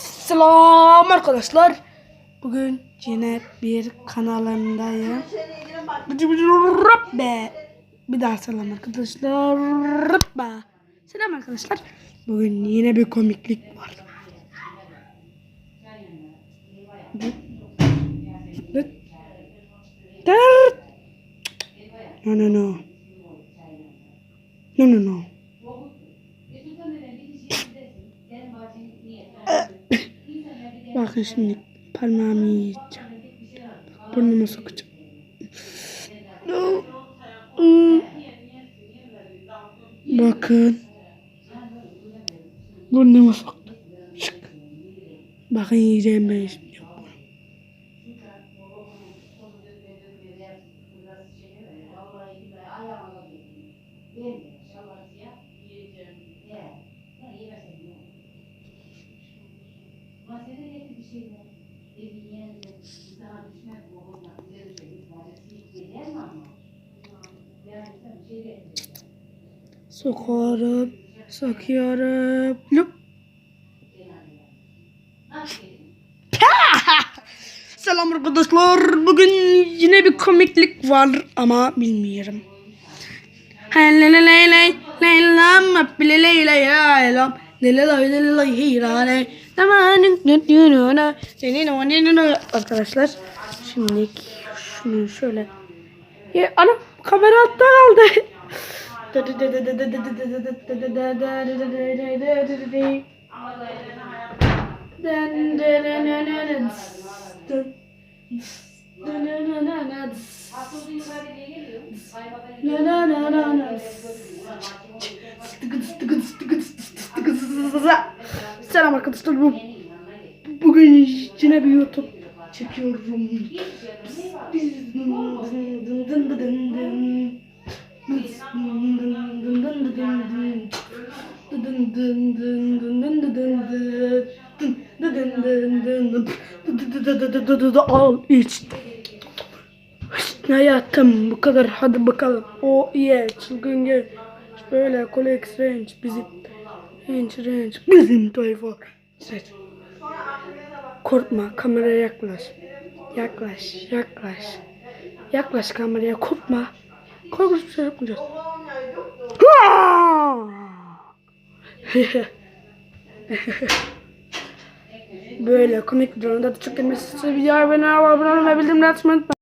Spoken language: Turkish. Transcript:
Selam arkadaşlar. Bugün yine bir kanalındayım. Bir daha selam arkadaşlar. Selam arkadaşlar. Bugün yine bir komiklik var. No no no. No no no. Bakın şimdi parmağımı yiyeceğim. Burnuma sokacağım. Bakın. Burnuma soktum. Bakın yiyeceğim ben şimdi. Bunu. Sokuyorum. Sokuyorum. Lup. Selam arkadaşlar. Bugün yine bir komiklik var ama bilmiyorum. Arkadaşlar şimdi şunu şöyle ya ana kamera altta kaldı. Selam arkadaşlar. Bu, bugün yine bir YouTube çekiyorum. Al iç. Hayatım bu kadar hadi bakalım. O yeah çılgın gel. Böyle Colex Range bizim. Range Range bizim tayfa. Seç. Korkma kameraya yaklaş. Yaklaş yaklaş. Yaklaş kameraya korkma. Korkunç bir şey yapmayacağız. Böyle komik videolarda da çok gelmesi. Size videoya abone olmayı açmayı unutmayın.